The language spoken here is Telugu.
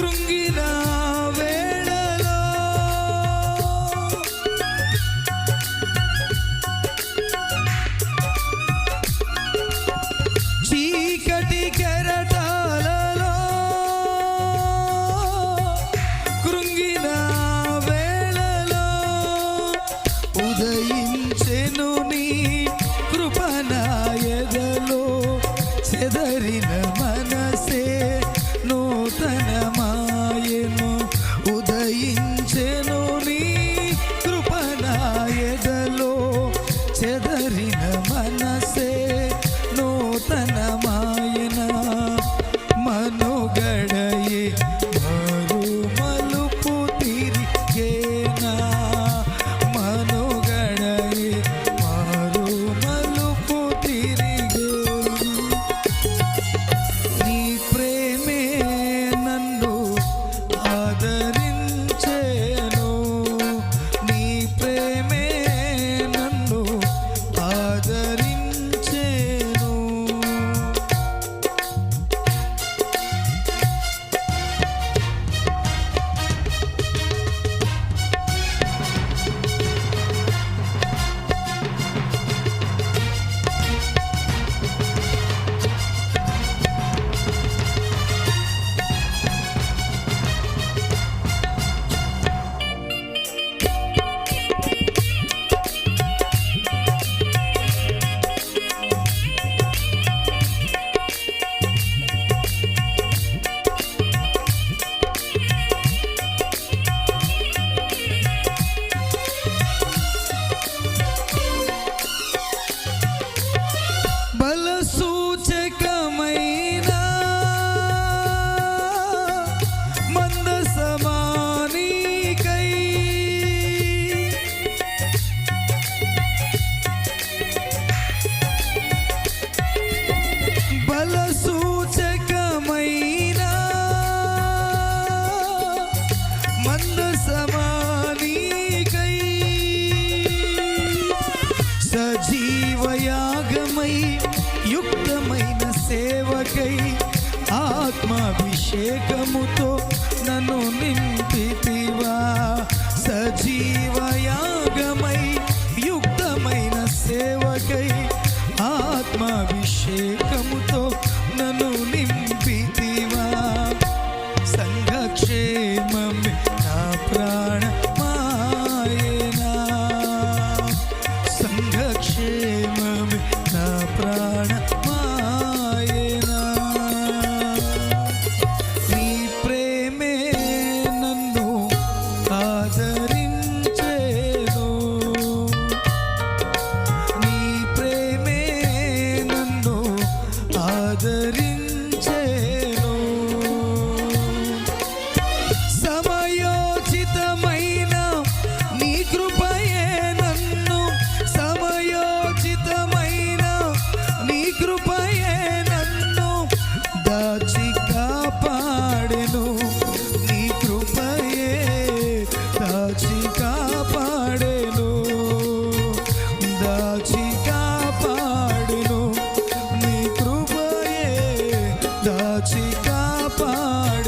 కృంగిన వేళలో చీకటి కెరటాలలో కృంగిన వేళలో ఉదయించెను నీ కృపణాయదలో చెదరిన saying అభిషేకముతో నన్ను నింపితివా? సజీవయాగమై యుక్తమైన సేవకై ఆత్మాభిషేకముతో ఆదరించే ಕಾಪಾಡ